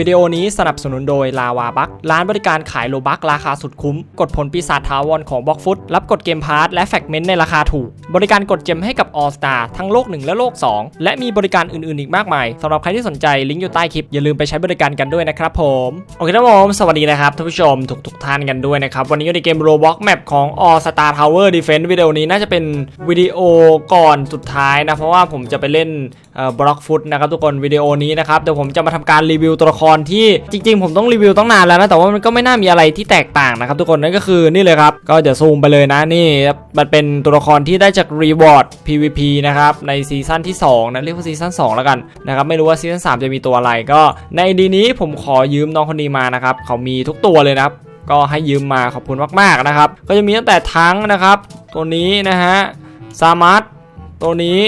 วิดีโอนี้สนับสนุนโดยลาวาบัคร้านบริการขายโลบักราคาสุดคุ้ม กดผลปีศาจทาวรของบล็อกฟุตรับกดเกมพาร์ทและแฟกเมนต์ในราคาถูก บริการกดเจมให้กับ All Star ทั้งโลก 1 และโลก 2 และมีบริการอื่นๆอีกมากมายสำหรับใครที่สนใจลิงก์อยู่ใต้คลิปอย่าลืมไปใช้บริการกันด้วยนะครับผมโอเคครับผมสวัสดีนะครับท่านผู้ชมทุกๆท่านกันด้วยนะครับวันนี้อยู่ในเกม Roblox Map ของ All Star Tower Defense วิดีโอนี้น่าจะเป็นวิดีโอก่อนสุดท้ายนะเพราะว่าผมจะไปเล่นบล็อกฟุตนะครับทุกคนวิดีโอนี้นะครับเดี๋ยวผมจะมาทำการรีวิวตัวละครที่จริง ๆ ผมต้องรีวิวต้องนานแล้วนะแต่ว่ามันก็ไม่น่ามีอะไรที่แตกต่างนะครับทุกคนนั่นก็คือนี่เลยครับ ก็เดี๋ยวซูมไปเลยนะนี่มันเป็นตัวละครที่ได้จากรีวอร์ด PVP นะครับในซีซั่นที่2นะเรียกว่าซีซั่น2แล้วกันนะครับไม่รู้ว่าซีซั่น3จะมีตัวอะไรก็ ในดีนี้ผมขอยืมน้องคนนี้มานะครับเขามีทุกตัวเลยนะครับก็ให้ยืมมาขอบคุณมากๆนะครับ ก็จะมีตั้งแต่ทั้งนะครับ ตัวนี้นะฮะซามัตตัวนี้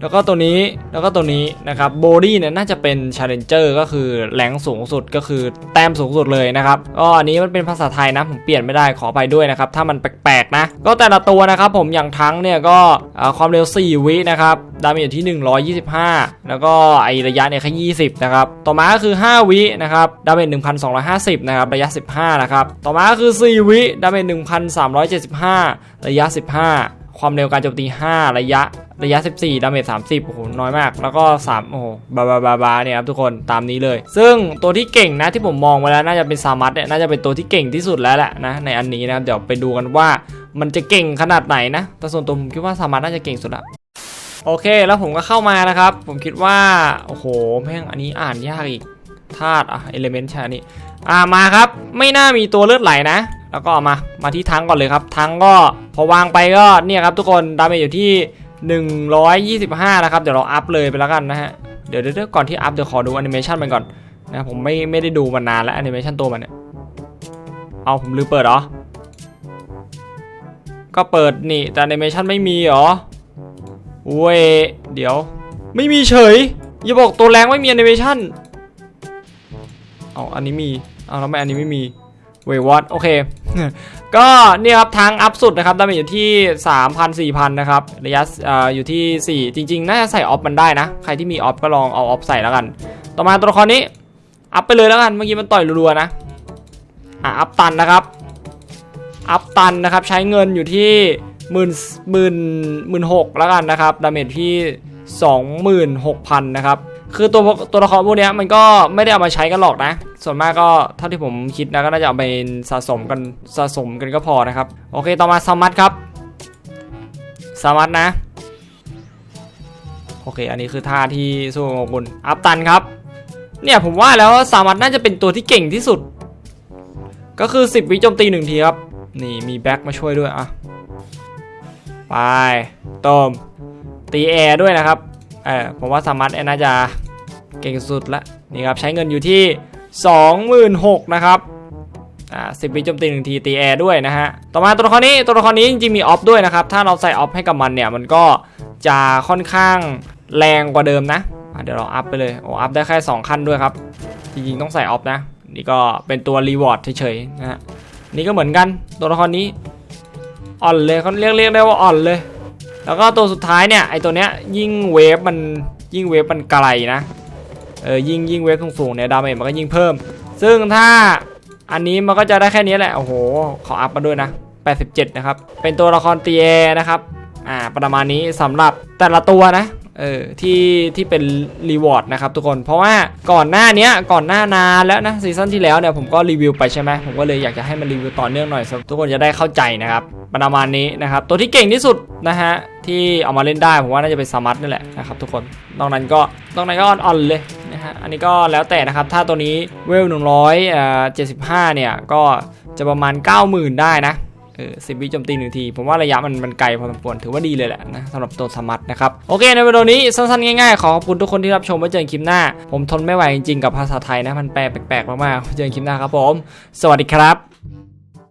แล้วก็ตัวนี้แล้วก็ตัวนี้นะครับโบดี้เนี่ยน่าจะเป็น Challenger ก็คือแรงสูงสุดก็คือแต้มสูงสุดเลยนะครับก็อันนี้มันเป็นภาษาไทยนะผมเปลี่ยนไม่ได้ขอไปด้วยนะครับถ้ามันแปลกๆนะ ก็แต่ละตัวนะครับผมอย่างทั้งเนี่ยก็ความเร็ว 4 วินะครับดาเมจอยู่ที่ 125 แล้วก็ไอระยะเนี่ยแค่20นะครับต่อมาก็คือ 5 วินะครับดาเมจ1250นะครับระยะ 15นะครับต่อมาก็คือ 4 วิดาเมจ1375 ระยะ 15 ความเร็วการโจมตี 5 ระยะ ระยะ 14 ดาเมจ 30 โอ้โห น้อยมาก แล้วก็ 3 โอ้โห บาบาบาบาเนี่ยครับทุกคน ตามนี้เลย ซึ่งตัวที่เก่งนะที่ผมมองไว้แล้ว น่าจะเป็นซามัตเนี่ย น่าจะเป็นตัวที่เก่งที่สุดแล้วแหละนะ ในอันนี้นะครับ เดี๋ยวไปดูกันว่ามันจะเก่งขนาดไหนนะ แต่ส่วนตัวผมคิดว่าซามัตน่าจะเก่งสุดละโอเค แล้วผมก็เข้ามานะครับ ผมคิดว่า โอ้โห แม่ง อันนี้อ่านยากอีก ธาตุอะเอลิเมนต์ใช่อันนี้ อ่า มาครับ ไม่น่ามีตัวเลือดไหลนะแล้วก็มา มาที่ทั้งก่อนเลยครับ ทั้งก็พอวางไปก็เนี่ยครับทุกคน ดาเมจอยู่ที่ 125นะครับ เดี๋ยวเราอัพเลยไปแล้วกันนะฮะ เดี๋ยวเดี๋ยวก่อนที่อัพเดี๋ยวขอดูแอนิเมชันมันก่อนนะผมไม่ไม่ได้ดูมานานแล้วแอนิเมชันตัวมันเนี่ย เอาผมลืมเปิดเหรอ ก็เปิดนี่ แต่แอนิเมชันไม่มีเหรอเว้ยเดี๋ยว ไม่มีเฉย อย่าบอกตัวแรงไม่มีแอนิเมชันเอาอันนี้มี เอาแล้วทำไมอันนี้ไม่มี เวยวอตโอเค ก็เนี่ยครับทางอัพสุดนะครับดาเมจอยู่ที่ 3,000 4,000 นะครับ ระยะออยู่ที่ 4 จริง ๆ น่าจะใส่ออฟมันได้นะ ใครที่มีออฟก็ลองเอาออฟใส่แล้วกัน ต่อมาตัวละครนี้ อัพไปเลยแล้วกัน เมื่อกี้มันต่อยรัวๆนะ อะ อัพตันนะครับ อัพตันนะครับ ใช้เงินอยู่ที่หมื่นหมื่นหมื่นหกแล้วกันนะครับ ดาเมจที่ 26,000 นะครับ คือตัวตัวละครพวกนี้มันก็ไม่ได้เอามาใช้กันหรอกนะ ส่วนมากก็เท่าที่ผมคิดนะก็น่าจะเอาไปสะสมกันสะสมกันก็พอนะครับ โอเคต่อมาสมัตครับสมัตนะโอเค อันนี้คือท่าที่สู้กับคุณอัพตันครับ เนี่ยผมว่าแล้วสามัตน่าจะเป็นตัวที่เก่งที่สุด ก็คือ 10 วิโจมตีหนึ่งทีครับ นี่มีแบ็คมาช่วยด้วยอะ ไปต้มตีแอร์ด้วยนะครับ เออผมว่าสามัตน่าจะเก่งสุดละนี่ครับใช้เงินอยู่ที่ 26,000นะครับอ่าสิบวิโจมตีหนึ่งทีตีแอร์ด้วยนะฮะ ต่อมาตัวละครนี้ตัวละครนี้จริงๆมีออฟด้วยนะครับ ถ้าเราใส่ออฟให้กับมันเนี่ยมันก็จะค่อนข้างแรงกว่าเดิมนะะเดี๋ยวเราอัพไปเลย โอ้ อัพได้แค่ 2 ขั้นด้วยครับ จริงๆ ต้องใส่ออฟนะ นี่ก็เป็นตัวรีวอร์ดเฉยๆนะฮะ นี่ก็เหมือนกัน ตัวละครนี้ อ่อนเลยเขาเรียกเรียกได้ว่าอ่อนเลย แล้วก็ตัวสุดท้ายเนี่ยไอตัวเนี้ยยิ่งเวฟมันยิ่งเวฟมันไกลนะเออยิ่งยิ่งเวฟสูงๆเนี่ยดาเมจมันก็ยิ่งเพิ่ม ซึ่งถ้าอันนี้มันก็จะได้แค่นี้แหละโอ้โหขออัพมาด้วยนะ 87 นะครับ เป็นตัวละครเตียนะครับอ่าประมาณนี้สำหรับแต่ละตัวนะเออที่ที่เป็นรีวอร์ดนะครับทุกคนเพราะว่าก่อนหน้านี้ก่อนหน้านานแล้วนะซีซั่นที่แล้วเนี่ยผมก็รีวิวไปใช่ไหมผมก็เลยอยากจะให้มันรีวิวต่อเนื่องหน่อยทุกคนจะได้เข้าใจนะครับประมาณนี้นะครับตัวที่เก่งที่สุดนะฮะ ที่เอามาเล่นได้ผมว่าน่าจะเป็นสมัตนี่แหละนะครับทุกคน นอกนั้นก็นอกนั้นก็อ่อนๆเลยนะฮะ อันนี้ก็แล้วแต่นะครับ ถ้าตัวนี้เวล175เนี่ย ก็จะประมาณ 90,000 ได้นะเออสิบวิโจมตีหนึ่งที ผมว่าระยะมันมันไกลพอสมควรถือว่าดีเลยแหละนะสำหรับตัวสมัตนะครับ โอเค ในวิดีโอนี้สั้นๆ ง่ายๆ ขอขอบคุณทุกคนที่รับชมไว้เจอกันคลิปหน้า ผมทนไม่ไหวจริงๆ กับภาษาไทยนะ มันแปลแปลกๆ มากๆเจอกันคลิปหน้าครับผม สวัสดีครับ